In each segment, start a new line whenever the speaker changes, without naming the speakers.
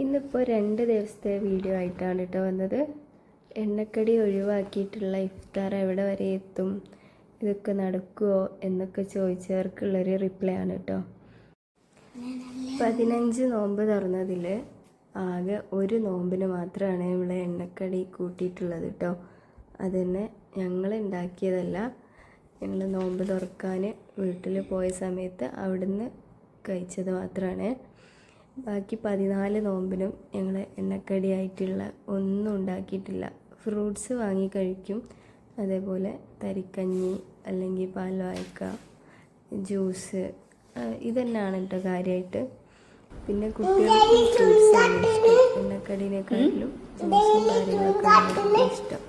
ഇന്നിപ്പോൾ രണ്ട് ദിവസത്തെ വീഡിയോ ആയിട്ടാണ് കേട്ടോ വന്നത്. എണ്ണക്കടി ഒഴിവാക്കിയിട്ടുള്ള ഇഫ്താർ എവിടെ വരെ എത്തും? ഇതൊക്കെ നടക്കുമോ എന്നൊക്കെ ചോദിച്ചവർക്കുള്ളൊരു റിപ്ലൈ ആണ് കേട്ടോ പതിനഞ്ച് നോമ്പ് തുറന്നതിൽ ആകെ ഒരു നോമ്പിന് മാത്രമാണ് ഇവിടെ എണ്ണക്കടി കൂട്ടിയിട്ടുള്ളത് കേട്ടോ അതന്നെ ഞങ്ങൾ ഉണ്ടാക്കിയതല്ല ഞങ്ങൾ നോമ്പ് തുറക്കാൻ വീട്ടിൽ പോയ സമയത്ത് അവിടുന്ന് കഴിച്ചത് മാത്രമാണ് ബാക്കി പതിനാല് നോമ്പിനും ഞങ്ങൾ എണ്ണക്കടിയായിട്ടുള്ള ഒന്നും ഉണ്ടാക്കിയിട്ടില്ല. ഫ്രൂട്ട്സ് വാങ്ങി കഴിക്കും. അതേപോലെ തരിക്കഞ്ഞി അല്ലെങ്കിൽ പാൽവായ്ക്ക ജ്യൂസ് ഇതന്നെയാണ് കേട്ടോ കാര്യമായിട്ട് പിന്നെ കുട്ടികൾക്ക് ഫ്രൂട്ട്സ് ആണ് ഇഷ്ടം. എണ്ണക്കടീനെക്കാട്ടിലും ജ്യൂസും കാര്യങ്ങളൊക്കെ ഇഷ്ടം.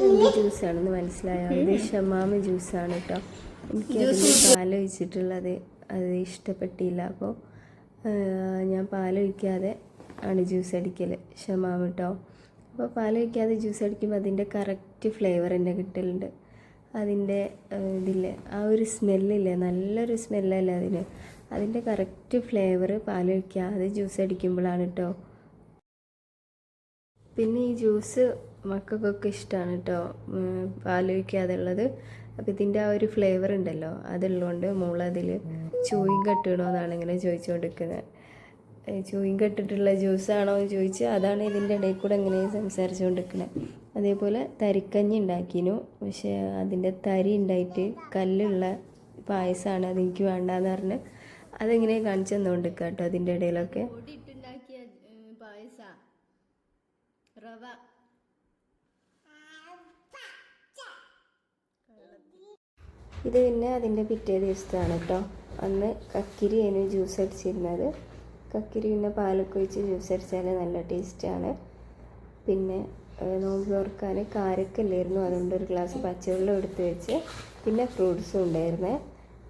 എന്ത് ജ്യൂസാണെന്ന് മനസ്സിലായോ? ഇത് ഷമാമ ജ്യൂസാണ് കേട്ടോ എനിക്ക് അതിൽ പാലൊഴിച്ചിട്ടുള്ളത് അത് ഇഷ്ടപ്പെട്ടില്ല. അപ്പോൾ ഞാൻ പാലൊഴിക്കാതെ ആണ് ജ്യൂസ് അടിക്കൽ ഷമാമ കേട്ടോ അപ്പോൾ പാലൊഴിക്കാതെ ജ്യൂസ് അടിക്കുമ്പോൾ അതിന്റെ കറക്റ്റ് ഫ്ലേവർ തന്നെ കിട്ടലുണ്ട്. അതിന്റെ ഇതില്ലേ ആ ഒരു സ്മെല്ലില്ലേ നല്ലൊരു സ്മെല്ലല്ലേ അതിന്. അതിന്റെ കറക്റ്റ് ഫ്ലേവർ പാലൊഴിക്കാതെ ജ്യൂസ് അടിക്കുമ്പോഴാണ് കേട്ടോ പിന്നെ ഈ ജ്യൂസ് മക്കൾക്കൊക്കെ ഇഷ്ടമാണ് കേട്ടോ പാലൊഴിക്കാതെ ഉള്ളത്. അപ്പോൾ ഇതിന്റെ ആ ഒരു ഫ്ലേവർ ഉണ്ടല്ലോ അതുള്ളതുകൊണ്ട് മോളതിൽ ചൂയും കട്ടിടണമെന്നാണ് ഇങ്ങനെ ചോദിച്ചുകൊണ്ടിരിക്കുന്നത് ചൂയും കെട്ടിട്ടുള്ള ജ്യൂസാണോ എന്ന് ചോദിച്ച് അതാണ് ഇതിന്റെ ഇടയിൽ കൂടെ ഇങ്ങനെ സംസാരിച്ചുകൊണ്ടിരിക്കുന്നത് അതേപോലെ തരിക്കഞ്ഞി ഉണ്ടാക്കിനു പക്ഷേ അതിന്റെ തരി ഉണ്ടായിട്ട് കല്ലുള്ള പായസമാണ് അതെനിക്ക് വേണ്ടെന്ന് പറഞ്ഞ് അതെങ്ങനെ കാണിച്ചു തന്നുകൊണ്ടിരിക്കുക കേട്ടോ അതിന്റെ ഇടയിലൊക്കെ. പായസ റവ. ഇത് പിന്നെ അതിന്റെ പിറ്റേ ദിവസത്താണ് കേട്ടോ അന്ന് കക്കിരി അതിന് ജ്യൂസ് അടിച്ചിരുന്നത്. കക്കിരി പിന്നെ പാലൊക്കെ ഒഴിച്ച് ജ്യൂസ് അടിച്ചാൽ നല്ല ടേസ്റ്റാണ് പിന്നെ നോമ്പ് തുറക്കാൻ കാരക്കല്ലായിരുന്നു അതുകൊണ്ട് ഒരു ഗ്ലാസ് പച്ചവെള്ളം എടുത്ത് വെച്ച് പിന്നെ ഫ്രൂട്ട്സും ഉണ്ടായിരുന്നേ.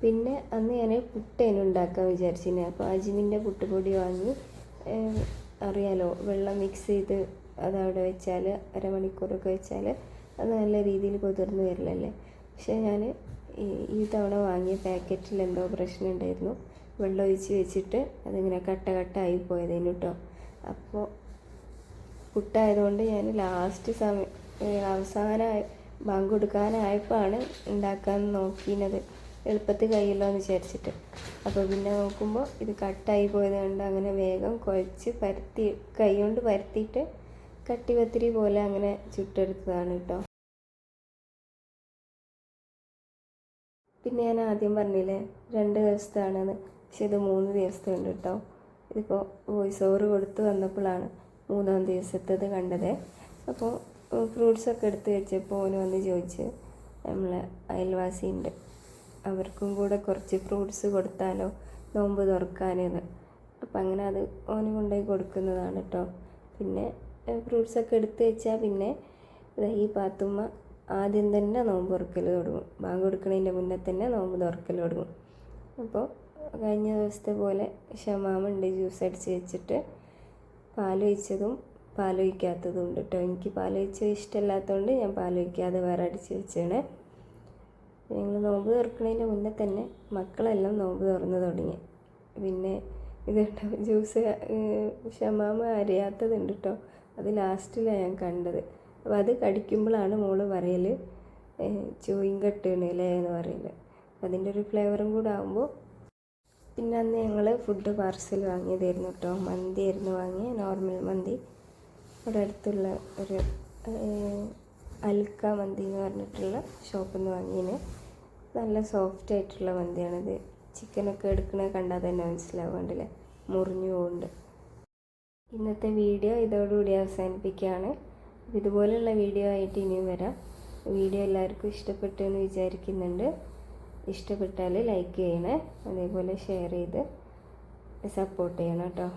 പിന്നെ അന്ന് ഞാൻ പുട്ടേനും ഉണ്ടാക്കാൻ വിചാരിച്ചിരുന്നേ. അപ്പോൾ അജിമിന്റെ പുട്ടുപൊടി വാങ്ങി അറിയാലോ വെള്ളം മിക്സ് ചെയ്ത് അതവിടെ വെച്ചാൽ അരമണിക്കൂറൊക്കെ വെച്ചാൽ അത് നല്ല രീതിയിൽ കുതിർന്ന് വരില്ലല്ലേ. പക്ഷേ ഞാൻ ഈ തവണ വാങ്ങിയ പാക്കറ്റിൽ എന്തോ പ്രശ്നം ഉണ്ടായിരുന്നു വെള്ളം ഒഴിച്ച് വെച്ചിട്ട് അതിങ്ങനെ കട്ട കട്ടായി പോയതിന് കേട്ടോ അപ്പോൾ പുട്ടായതുകൊണ്ട് ഞാൻ ലാസ്റ്റ് സമയം അവസാനമായി ബാങ്ക് കൊടുക്കാനായപ്പോഴാണ് ഉണ്ടാക്കാൻ നോക്കിയത് എളുപ്പത്തിൽ കഴിയല്ലോ എന്ന് വിചാരിച്ചിട്ട്. അപ്പോൾ പിന്നെ നോക്കുമ്പോൾ ഇത് കട്ടായി പോയത് കൊണ്ട് അങ്ങനെ വേഗം കുഴച്ച് പരത്തി കൈ കൊണ്ട് പരത്തിയിട്ട് കട്ടി പത്തിരി പോലെ അങ്ങനെ ചുട്ടെടുത്തതാണ് കേട്ടോ പിന്നെ ഞാൻ ആദ്യം പറഞ്ഞില്ലേ രണ്ട് ദിവസത്താണെന്ന് പക്ഷെ ഇത് മൂന്ന് ദിവസത്തെ ഉണ്ട് കേട്ടോ. ഇതിപ്പോൾ വോയിസ് ഓവർ കൊടുത്ത് വന്നപ്പോഴാണ് മൂന്നാം ദിവസത്തേത് കണ്ടത്. അപ്പോൾ ഫ്രൂട്ട്സൊക്കെ എടുത്ത് വെച്ചപ്പോൾ ഓന് വന്ന് ചോദിച്ച് നമ്മളെ അയൽവാസിയുണ്ട് അവർക്കും കൂടെ കുറച്ച് ഫ്രൂട്ട്സ് കൊടുത്താലോ? നോമ്പ് തുറക്കാനെന്ന്. അപ്പം അങ്ങനെ അത് ഓന് കൊണ്ടുപോയി കൊടുക്കുന്നതാണ് കേട്ടോ. പിന്നെ ഫ്രൂട്ട്സൊക്കെ എടുത്ത് വെച്ചാൽ പിന്നെ ഈ പാത്തുമ്മ ആദ്യം തന്നെ നോമ്പ് തുറക്കൽ തുടങ്ങും. ബാങ്ക് കൊടുക്കുന്നതിന്റെ മുന്നേ തന്നെ നോമ്പ് തുറക്കൽ തുടങ്ങും. അപ്പോൾ കഴിഞ്ഞ ദിവസത്തെ പോലെ ഷമാമുണ്ട് ജ്യൂസ് അടിച്ച് വെച്ചിട്ട് പാലൊഴിച്ചതും പാലൊഴിക്കാത്തതും ഉണ്ട് കേട്ടോ. എനിക്ക് പാലൊഴിച്ചത് ഇഷ്ടമല്ലാത്തതുകൊണ്ട് ഞാൻ പാലൊഴിക്കാതെ വേറെ അടിച്ച് വെച്ചാണ് ഞങ്ങൾ നോമ്പ് തുറക്കുന്നതിന്റെ മുന്നേ തന്നെ മക്കളെല്ലാം നോമ്പ് തുറന്ന് തുടങ്ങി. പിന്നെ ഇത് കേട്ടോ ജ്യൂസ് ഷമാമ അറിയാത്തതുണ്ട് കേട്ടോ. അത് ലാസ്റ്റിലാണ് ഞാൻ കണ്ടത്. അപ്പോൾ അത് കടിക്കുമ്പോഴാണ് മോൾ പറയൽ ചൂയിങ് കെട്ടാണ് അല്ലേ എന്ന് പറയൽ അതിന്റെ ഒരു ഫ്ലേവറും കൂടെ ആകുമ്പോൾ പിന്നെ അന്ന് ഞങ്ങൾ ഫുഡ് പാർസൽ വാങ്ങിയതായിരുന്നു കേട്ടോ മന്തി ആയിരുന്നു വാങ്ങിയ നോർമൽ മന്തി. ഇവിടെ അടുത്തുള്ള ഒരു അൽക്ക മന്തി എന്ന് പറഞ്ഞിട്ടുള്ള ഷോപ്പിൽ നിന്ന് വാങ്ങിയതിന്. നല്ല സോഫ്റ്റ് ആയിട്ടുള്ള മന്തിയാണിത്. ചിക്കനൊക്കെ എടുക്കണ കണ്ടാൽ തന്നെ മനസ്സിലാവും കണ്ടില്ലേ? മുറിഞ്ഞു പോകുന്നുണ്ട് ഇന്നത്തെ വീഡിയോ ഇതോടുകൂടി അവസാനിപ്പിക്കുകയാണ്. ഇതുപോലുള്ള വീഡിയോ ആയിട്ട് ഇനിയും വരാം. വീഡിയോ എല്ലാവർക്കും ഇഷ്ടപ്പെട്ടു എന്ന് വിചാരിക്കുന്നുണ്ട്. ഇഷ്ടപ്പെട്ടാൽ ലൈക്ക് ചെയ്യണേ. അതേപോലെ ഷെയർ ചെയ്ത് സപ്പോർട്ട് ചെയ്യണം കേട്ടോ.